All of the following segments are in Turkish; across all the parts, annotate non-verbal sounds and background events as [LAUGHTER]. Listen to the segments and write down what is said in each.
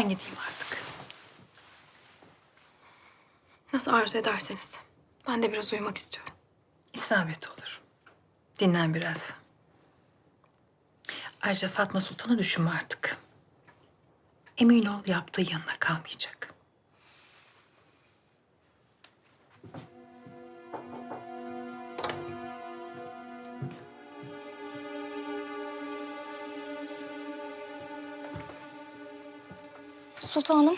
Ben gideyim artık. Nasıl arzu ederseniz. Ben de biraz uyumak istiyorum. İsabet olur. Dinlen biraz. Ayrıca Fatma Sultan'ı düşünme artık. Emin ol yaptığı yanına kalmayacak. Sultanım,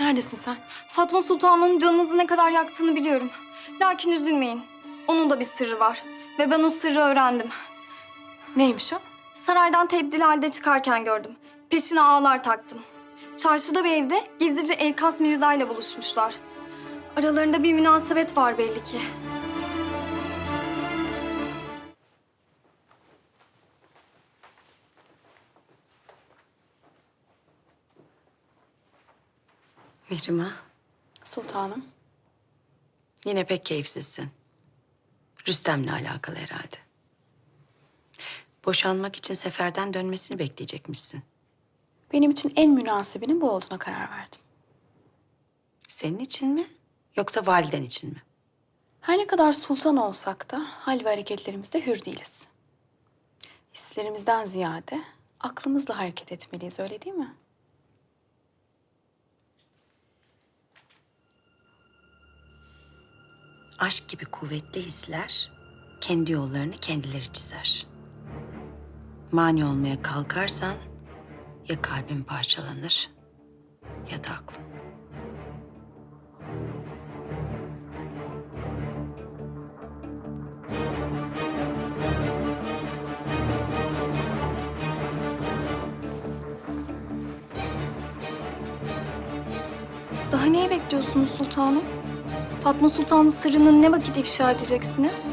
Neredesin sen? Fatma Sultan'ın canınızı ne kadar yaktığını biliyorum. Lakin üzülmeyin. Onun da bir sırrı var. Ve ben o sırrı öğrendim. Neymiş o? Saraydan tebdil halde çıkarken gördüm. Peşine ağlar taktım. Çarşıda bir evde gizlice Elkas Mirza ile buluşmuşlar. Aralarında bir münasebet var belli ki. Mihrimah, Sultanım. yine pek keyifsizsin. Rüstem'le alakalı herhalde. Boşanmak için seferden dönmesini bekleyecekmişsin. Benim için en münasibinin bu olduğuna karar verdim. Senin için mi yoksa validen için mi? Her ne kadar sultan olsak da hal ve hareketlerimizde hür değiliz. Hislerimizden ziyade aklımızla hareket etmeliyiz öyle değil mi? Aşk gibi kuvvetli hisler kendi yollarını kendileri çizer. Mani olmaya kalkarsan ya kalbin parçalanır ya da aklın. Daha neyi bekliyorsunuz sultanım? Fatma Sultan'ın sırrını ne vakit ifşa edeceksiniz?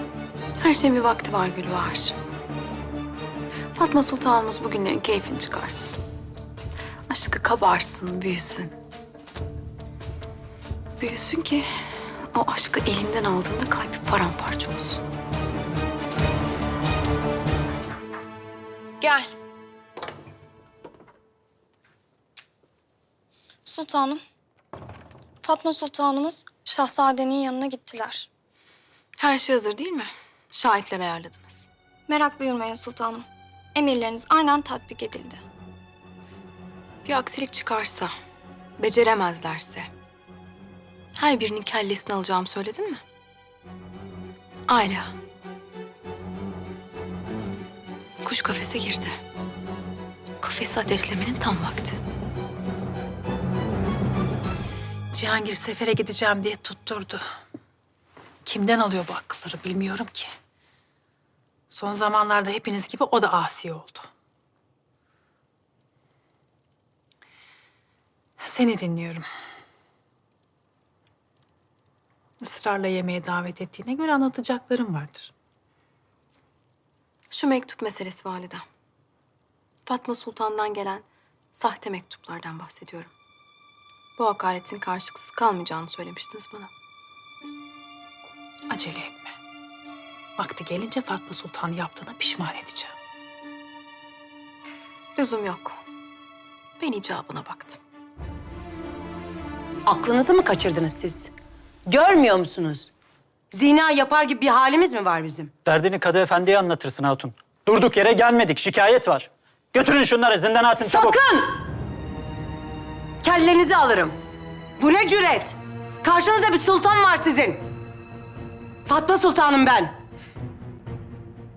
Her şeyin bir vakti var Gülbahar. Fatma Sultanımız bugünlerin keyfini çıkarsın. Aşkı kabarsın, büyüsün. Büyüsün ki o aşkı elinden aldığında kalbi paramparça olsun. Gel. Sultanım, Fatma Sultanımız şehzadenin yanına gittiler. Her şey hazır değil mi? Şahitler ayarladınız. Merak buyurmayın sultanım. Emirleriniz aynen tatbik edildi. Bir aksilik çıkarsa, beceremezlerse... ...her birinin kellesini alacağımı söyledin mi? Ayla. Kuş kafese girdi. Kafesi ateşlemenin tam vakti. Cihangir sefere gideceğim diye tutturdu. Kimden alıyor bu akılları bilmiyorum ki. Son zamanlarda hepiniz gibi o da asi oldu. Seni dinliyorum. Israrla yemeğe davet ettiğine göre anlatacaklarım vardır. Şu mektup meselesi validem. Fatma Sultan'dan gelen sahte mektuplardan bahsediyorum. Bu hakaretin karşılıksız kalmayacağını söylemiştiniz bana. Acele etme. Vakti gelince Fatma Sultan yaptığına pişman edeceğim. Lüzum yok. Ben icabına baktım. Aklınızı mı kaçırdınız siz? Görmüyor musunuz? Zina yapar gibi bir halimiz mi var bizim? Derdini Kadı Efendi'ye anlatırsın Hatun. Durduk yere gelmedik, şikayet var. Götürün şunları zindana atın çabuk. Sakın! Kellenizi alırım. Bu ne cüret? Karşınızda bir sultan var sizin. Fatma Sultanım ben.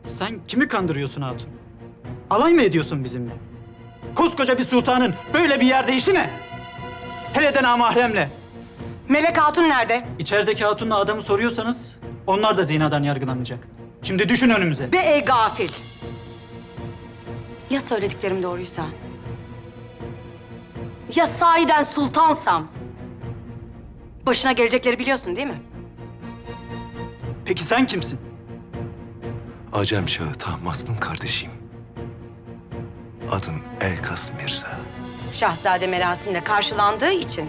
Sen kimi kandırıyorsun Hatun? Alay mı ediyorsun bizimle? Koskoca bir sultanın böyle bir yerde işi ne? Hele de namahremle. Melek Hatun nerede? İçerideki hatunla adamı soruyorsanız onlar da zinadan yargılanacak. Şimdi düşün önümüze. Be ey gafil. Ya söylediklerim doğruysa? Ya sahiden sultansam? Başına gelecekleri biliyorsun değil mi? Peki sen kimsin? Acem Şahı Tahmasp'ın kardeşiyim. Adım Elkas Mirza. Şahzade merasimle karşılandığı için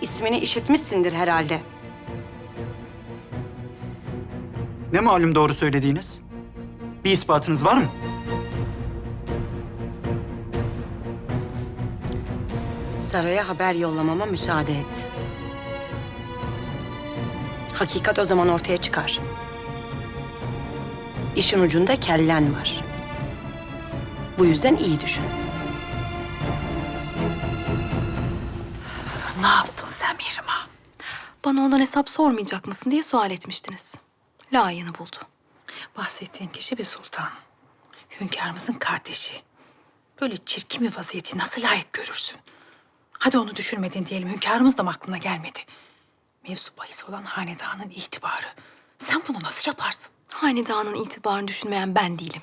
ismini işitmişsindir herhalde. Ne malum doğru söylediğiniz? Bir ispatınız var mı? Saraya haber yollamama müsaade et. Hakikat o zaman ortaya çıkar. İşin ucunda kellen var. Bu yüzden iyi düşün. Ne yaptın sen Mihrimah? Bana ondan hesap sormayacak mısın diye sual etmiştiniz. Layığını buldu. Bahsettiğin kişi bir sultan. Hünkârımızın kardeşi. Böyle çirkin bir vaziyeti nasıl layık görürsün? Hadi onu düşünmedin diyelim. Hünkârımız da mı aklına gelmedi? Mevzu bahis olan hanedanın itibarı. Sen bunu nasıl yaparsın? Hanedanın itibarını düşünmeyen ben değilim.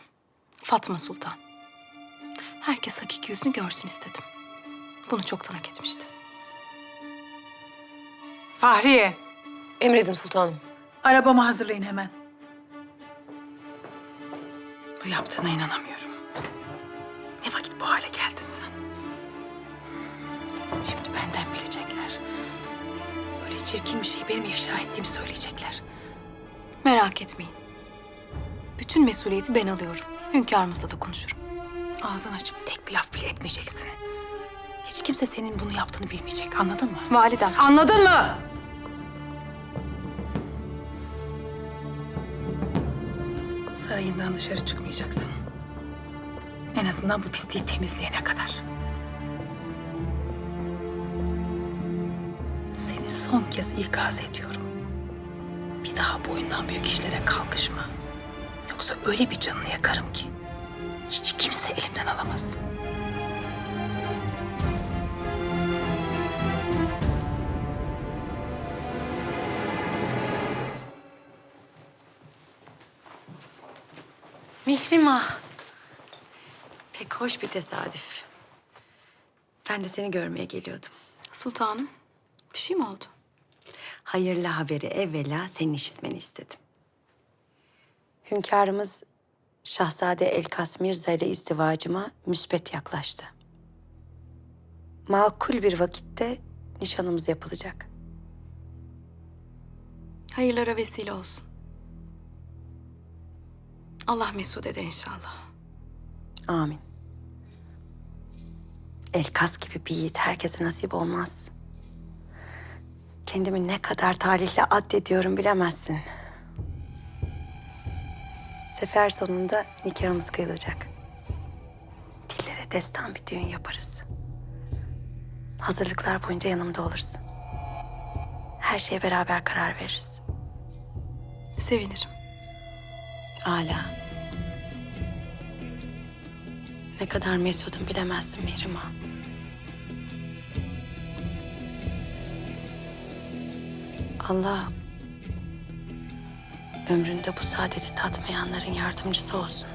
Fatma Sultan. Herkes hakiki yüzünü görsün istedim. Bunu çoktan hak etmişti. Fahriye, Emredin sultanım. arabamı hazırlayın hemen. Bu yaptığına inanamıyorum. Çirkin bir şeyi benim ifşa ettiğimi söyleyecekler. Merak etmeyin. Bütün mesuliyeti ben alıyorum. Hünkârımızla da konuşurum. Ağzını açıp tek bir laf bile etmeyeceksin. Hiç kimse senin bunu yaptığını bilmeyecek, anladın mı? Validem. Anladın mı? Sarayından dışarı çıkmayacaksın. En azından bu pisliği temizleyene kadar. Son kez ikaz ediyorum. Bir daha boyundan büyük işlere kalkışma. Yoksa öyle bir canını yakarım ki hiç kimse elimden alamaz. Mihrimah. Pek hoş bir tesadüf. Ben de seni görmeye geliyordum. Sultanım, bir şey mi oldu? Hayırlı haberi evvela senin işitmeni istedim. Hünkârımız Şahzade Elkas Mirza ile izdivacıma müsbet yaklaştı. Makul bir vakitte nişanımız yapılacak. Hayırlara vesile olsun. Allah mesut eder inşallah. Amin. Elkas gibi bir yiğit herkese nasip olmaz. Kendimi ne kadar talihli addediyorum bilemezsin. Sefer sonunda nikahımız kıyılacak. Dillere destan bir düğün yaparız. Hazırlıklar boyunca yanımda olursun. Her şeye beraber karar veririz. Sevinirim. Hala. Ne kadar mesudum bilemezsin Mihrimah. Allah ömründe bu saadeti tatmayanların yardımcısı olsun.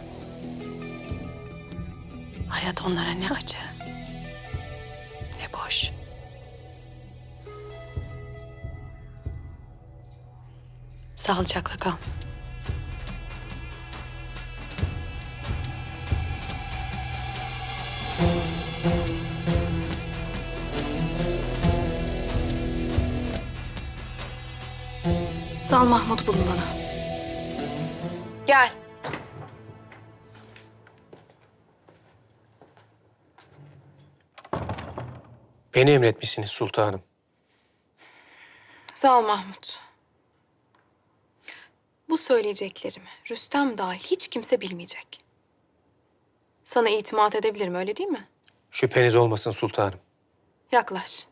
Hayat onlara ne acı, ne boş. Sağlıcakla kal. Zal Mahmut bulun bana. Gel. Beni emretmişsiniz sultanım. Zal Mahmut. Bu söyleyeceklerimi Rüstem dahil hiç kimse bilmeyecek. Sana itimat edebilirim öyle değil mi? Şüpheniz olmasın sultanım. Yaklaş.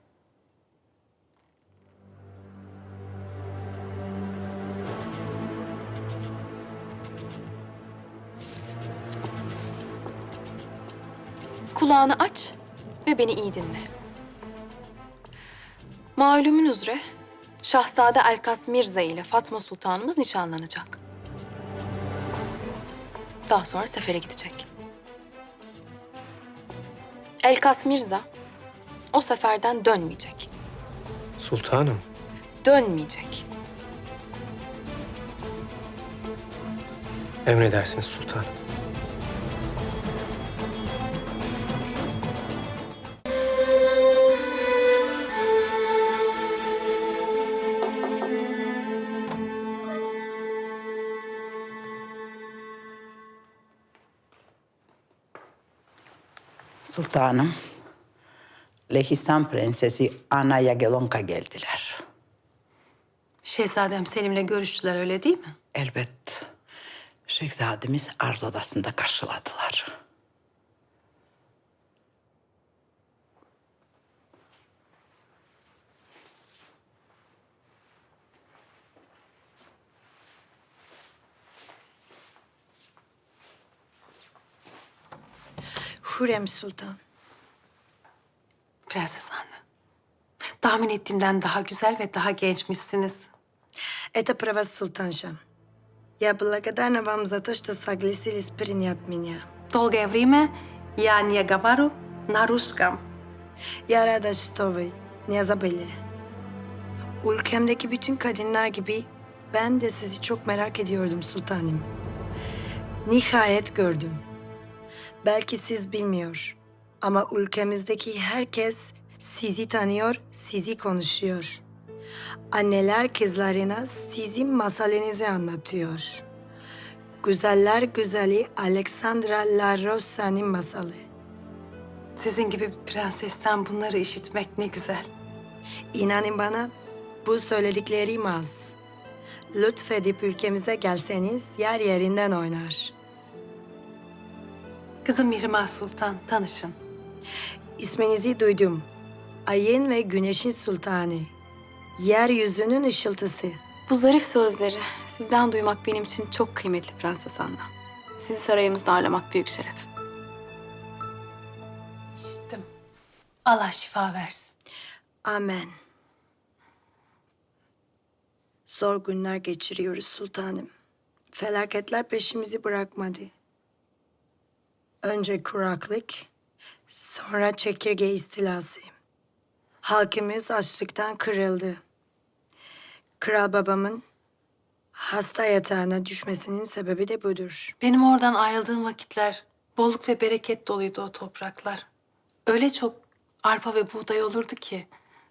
Kulağını aç ve beni iyi dinle. Malumun üzere Şahzade Elkas Mirza ile Fatma Sultanımız nişanlanacak. Daha sonra sefere gidecek. Elkas Mirza o seferden dönmeyecek. Sultanım. Dönmeyecek. Emredersiniz sultanım. Sultanım, Lehistan Prensesi Ana Yagelonka geldiler. Şehzadem Selim'le görüştüler öyle değil mi? Elbet şehzademiz arz odasında karşıladılar. Hürrem Sultan. Prenses Anne. Tahmin ettiğimden daha güzel ve daha gençmişsiniz. Это права султанша. Я благодарна вам за то, что согласились принять меня. Долгое время я не говорю на русском. Я рада, что вы не забыли. Ülkemdeki bütün kadınlar gibi ben de sizi çok merak ediyordum sultanım. Nihayet gördüm. Belki siz bilmiyor ama ülkemizdeki herkes sizi tanıyor, sizi konuşuyor. Anneler kızlarına sizin masalınızı anlatıyor. Güzeller güzeli Alexandra La Rosa'nın masalı. Sizin gibi bir prensesten bunları işitmek ne güzel. İnanın bana bu söylediklerim az. Lütfedip ülkemize gelseniz yer yerinden oynar. Kızım Mihrimah Sultan, tanışın. İsminizi duydum. Ayın ve güneşin sultanı. Yeryüzünün ışıltısı. Bu zarif sözleri sizden duymak benim için çok kıymetli Prenses Anna. Sizi sarayımızda ağırlamak büyük şeref. İşittim. Allah şifa versin. Amen. Zor günler geçiriyoruz sultanım. Felaketler peşimizi bırakmadı. Önce kuraklık, sonra çekirge istilası. Halkımız açlıktan kırıldı. Kral babamın hasta yatağına düşmesinin sebebi de budur. Benim oradan ayrıldığım vakitler bolluk ve bereket doluydu o topraklar. Öyle çok arpa ve buğday olurdu ki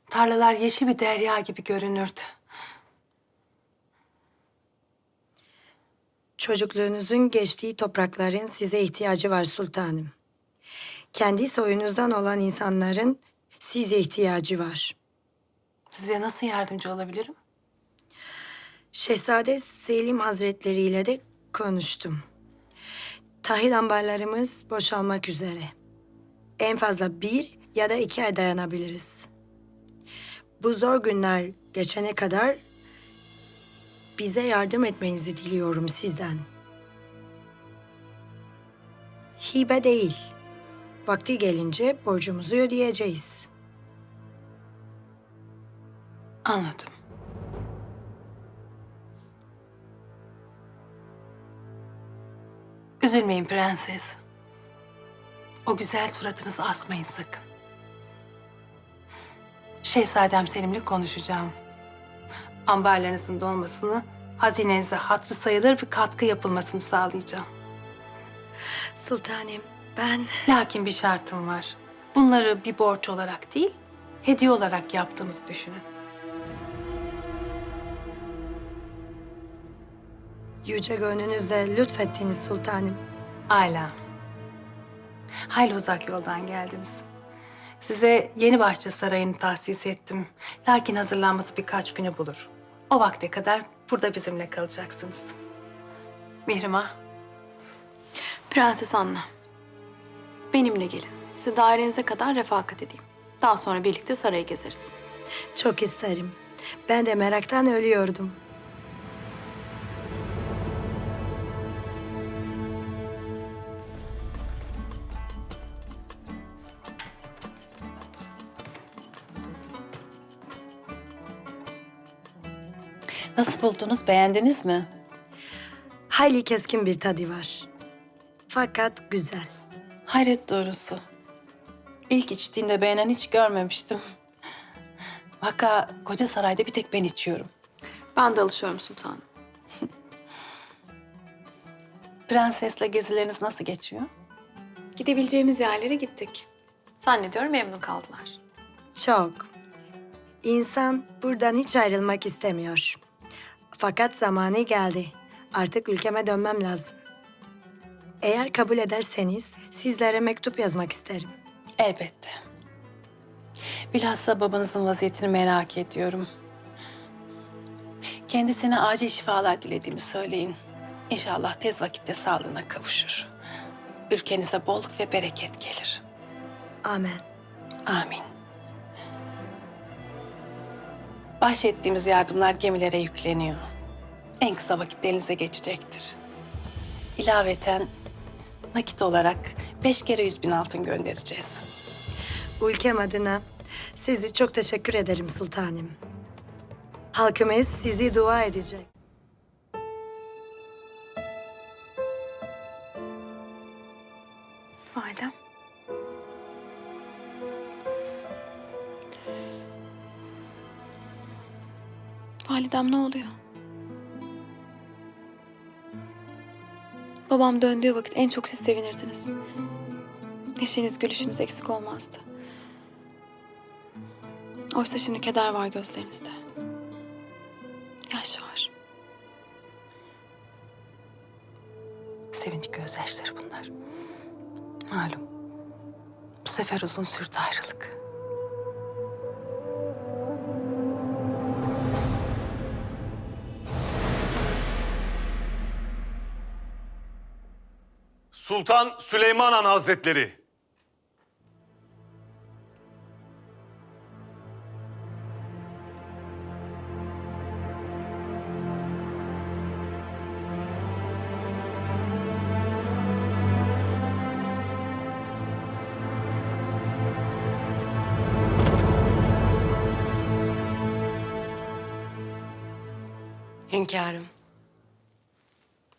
tarlalar yeşil bir derya gibi görünürdü. Çocukluğunuzun geçtiği toprakların size ihtiyacı var sultanım. Kendi soyunuzdan olan insanların size ihtiyacı var. Size nasıl yardımcı olabilirim? Şehzade Selim Hazretleri ile de konuştum. Tahil ambarlarımız boşalmak üzere. En fazla bir ya da iki ay dayanabiliriz. Bu zor günler geçene kadar bize yardım etmenizi diliyorum sizden. Hibe değil. Vakti gelince borcumuzu ödeyeceğiz. Anladım. Üzülmeyin prenses. O güzel suratınızı asmayın sakın. Şehzadem Selim'le konuşacağım. Ambarlarınızın dolmasını, hazinenize hatırı sayılır bir katkı yapılmasını sağlayacağım. Sultanım ben... Lakin bir şartım var. Bunları bir borç olarak değil, hediye olarak yaptığımızı düşünün. Yüce gönlünüzle lütfettiniz sultanım. Âlâ. Hayli uzak yoldan geldiniz. Size yeni bahçe sarayını tahsis ettim. Lakin hazırlanması birkaç günü bulur. O vakte kadar burada bizimle kalacaksınız. Mihrimah, Prenses Anna, benimle gelin. Size dairenize kadar refakat edeyim. Daha sonra birlikte sarayı gezeriz. Çok isterim. Ben de meraktan ölüyordum. Nasıl buldunuz? Beğendiniz mi? Hayli keskin bir tadı var. Fakat güzel. Hayret doğrusu. İlk içtiğinde beğenen hiç görmemiştim. Vaka koca sarayda bir tek ben içiyorum. Ben de alışıyorum sultanım. [LAUGHS] Prensesle gezileriniz nasıl geçiyor? Gidebileceğimiz yerlere gittik. Zannediyorum memnun kaldılar. Çok. İnsan buradan hiç ayrılmak istemiyor. Fakat zamanı geldi. Artık ülkeme dönmem lazım. Eğer kabul ederseniz sizlere mektup yazmak isterim. Elbette. Bilhassa babanızın vaziyetini merak ediyorum. Kendisine acil şifalar dilediğimi söyleyin. İnşallah tez vakitte sağlığına kavuşur. Ülkenize bolluk ve bereket gelir. Amen. Amin. Bahşettiğimiz yardımlar gemilere yükleniyor. En kısa vakitte elinize geçecektir. İlaveten nakit olarak beş kere yüz bin altın göndereceğiz. Ülkem adına sizi çok teşekkür ederim sultanım. Halkımız sizi dua edecek. Validem ne oluyor? Babam döndüğü vakit en çok siz sevinirdiniz. Neşeniz, gülüşünüz eksik olmazdı. Oysa şimdi keder var gözlerinizde. Yaş var. Sevinç gözyaşları bunlar. Malum. Bu sefer uzun sürdü ayrılık. Sultan Süleyman Han Hazretleri. Hünkârım.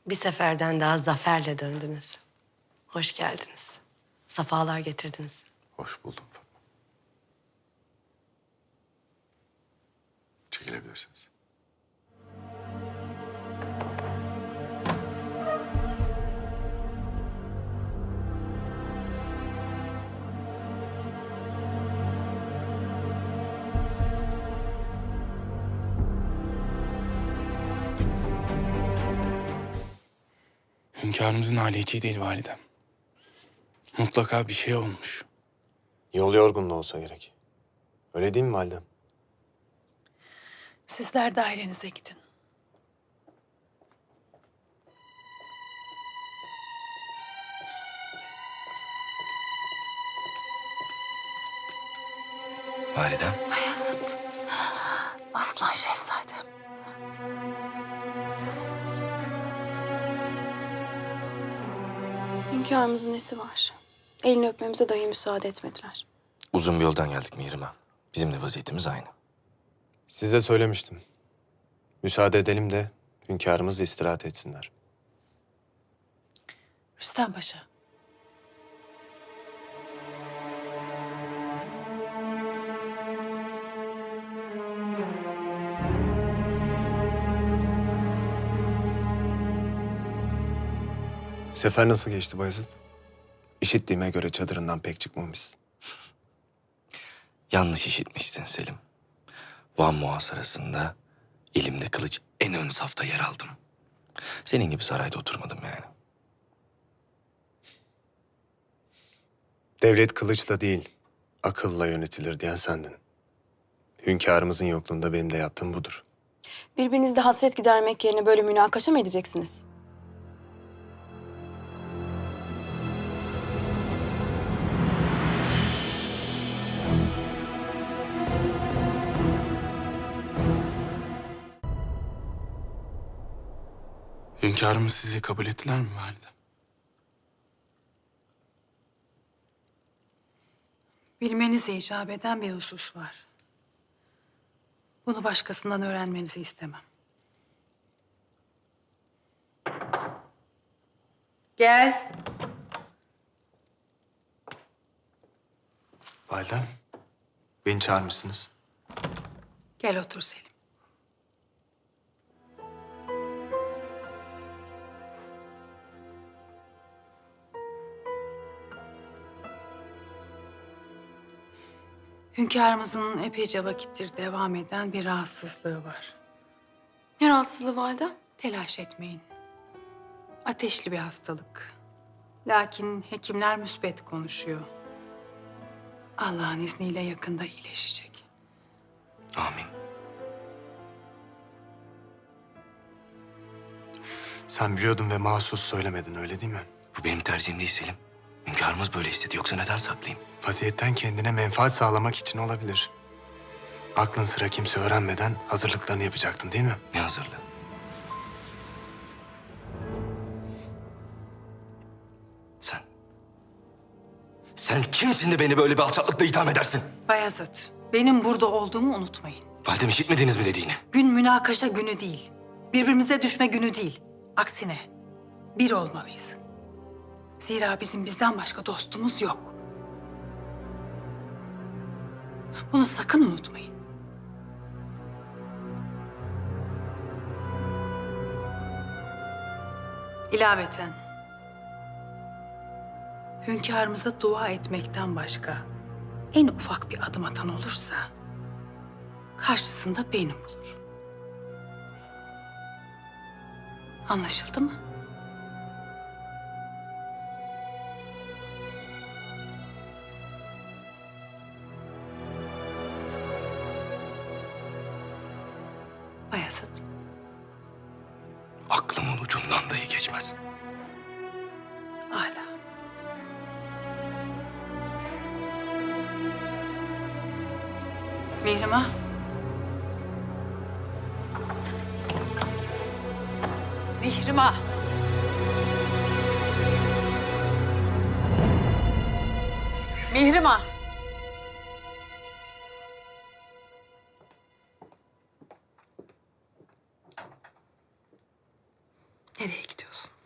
Bir seferden daha zaferle döndünüz. Hoş geldiniz. Safalar getirdiniz. Hoş buldum Fatma. Çekilebilirsiniz. Hünkârımızın hali hiç iyi değil validem. Mutlaka bir şey olmuş. Yol yorgunluğu olsa gerek. Öyle değil mi validem? Sizler dairenize gidin. Validem. Bayezid. Aslan şehzadem. Hünkârımızın nesi var? Elini öpmemize dahi müsaade etmediler. Uzun bir yoldan geldik Mihrimah. Bizim de vaziyetimiz aynı. Size söylemiştim. Müsaade edelim de hünkârımız istirahat etsinler. Rüstem Paşa. Sefer nasıl geçti Bayezid? İşittiğime göre çadırından pek çıkmamışsın. Yanlış işitmişsin Selim. Van muhasarasında elimde kılıç en ön safta yer aldım. Senin gibi sarayda oturmadım yani. Devlet kılıçla değil, akılla yönetilir diyen sendin. Hünkârımızın yokluğunda benim de yaptığım budur. Birbirinizde hasret gidermek yerine böyle münakaşa mı edeceksiniz? Hünkârımız sizi kabul ettiler mi validem? Bilmenizi icap eden bir husus var. Bunu başkasından öğrenmenizi istemem. Gel. Validem, beni çağırmışsınız. Gel otur Selim. Hünkârımızın epeyce vakittir devam eden bir rahatsızlığı var. Ne rahatsızlığı validem? Telaş etmeyin. Ateşli bir hastalık. Lakin hekimler müsbet konuşuyor. Allah'ın izniyle yakında iyileşecek. Amin. Sen biliyordun ve mahsus söylemedin öyle değil mi? Bu benim tercihim değil Selim. Hünkârımız böyle istedi. Yoksa neden saklayayım? Vaziyetten kendine menfaat sağlamak için olabilir. Aklın sıra kimse öğrenmeden hazırlıklarını yapacaktın değil mi? Ne hazırlığı? Sen... Sen kimsin de beni böyle bir alçaklıkla itham edersin? Bayezid, benim burada olduğumu unutmayın. Validem işitmediniz mi dediğini? Gün münakaşa günü değil. Birbirimize düşme günü değil. Aksine bir olmalıyız. Zira bizim bizden başka dostumuz yok. Bunu sakın unutmayın. İlaveten hünkârımıza dua etmekten başka en ufak bir adım atan olursa karşısında beni bulur. Anlaşıldı mı?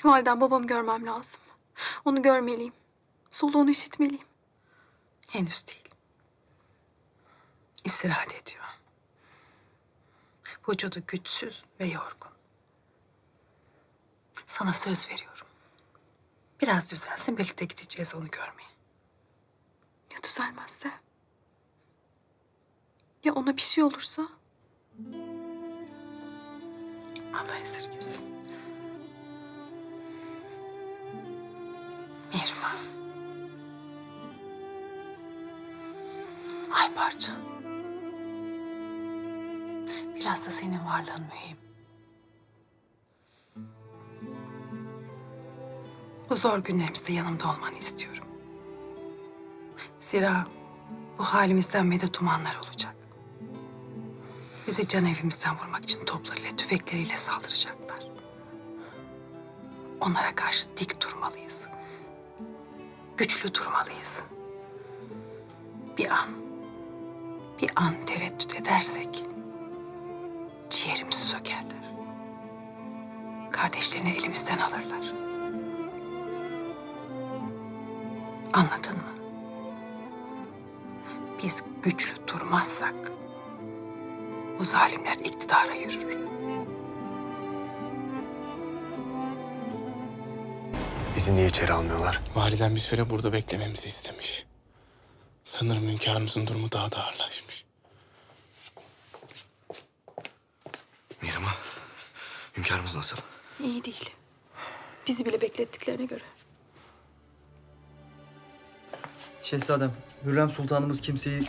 Validem babamı görmem lazım. Onu görmeliyim. Soluğunu işitmeliyim. Henüz değil. İstirahat ediyor. Vücudu güçsüz ve yorgun. Sana söz veriyorum. Biraz düzelsin birlikte gideceğiz onu görmeye. Ya düzelmezse? Ya ona bir şey olursa? Allah esirgesin. Ay parça. Biraz da senin varlığın mühim. Bu zor günlerimizde yanımda olmanı istiyorum. Zira bu halimizden medet umanlar olacak. Bizi can evimizden vurmak için toplarıyla, tüfekleriyle saldıracaklar. Onlara karşı dik durmalıyız. Güçlü durmalıyız. Bir an, bir an tereddüt edersek ciğerimizi sökerler. Kardeşlerini elimizden alırlar. Anladın mı? Biz güçlü durmazsak bu zalimler iktidara yürür. Bizi niye içeri almıyorlar? Validen bir süre burada beklememizi istemiş. Sanırım hünkârımızın durumu daha da ağırlaşmış. Mihrimah, hünkârımız nasıl? İyi değil. Bizi bile beklettiklerine göre. Şehzadem, Hürrem Sultanımız kimseyi...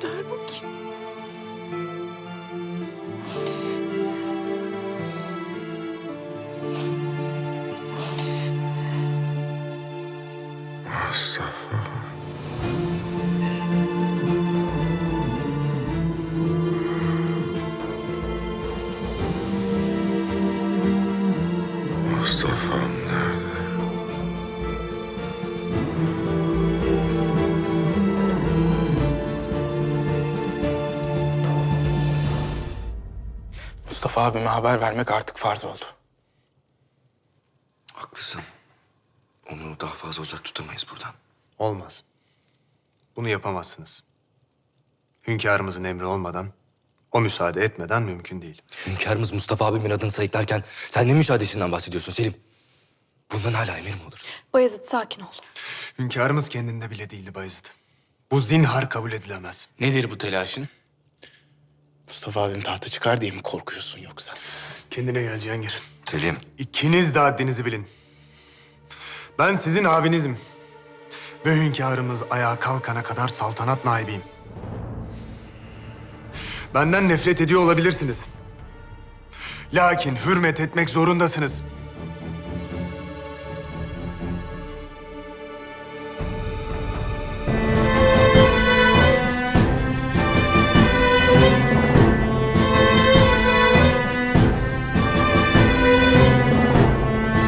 gelmişti halbuki. Mustafa. Abime haber vermek artık farz oldu. Haklısın. Onu daha fazla uzak tutamayız buradan. Olmaz. Bunu yapamazsınız. Hünkârımızın emri olmadan, o müsaade etmeden mümkün değil. Hünkârımız Mustafa abimin adını sayıklarken sen ne müsaadesinden bahsediyorsun Selim? Bundan hala emir mi olur? Bayezid sakin ol. Hünkârımız kendinde bile değildi Bayezid. Bu zinhar kabul edilemez. Nedir bu telaşın? Mustafa abim tahta çıkar diye mi korkuyorsun yoksa? Kendine gel Cihangir. Selim. İkiniz de haddinizi bilin. Ben sizin abinizim. Ve hünkârımız ayağa kalkana kadar saltanat naibiyim. Benden nefret ediyor olabilirsiniz. Lakin hürmet etmek zorundasınız.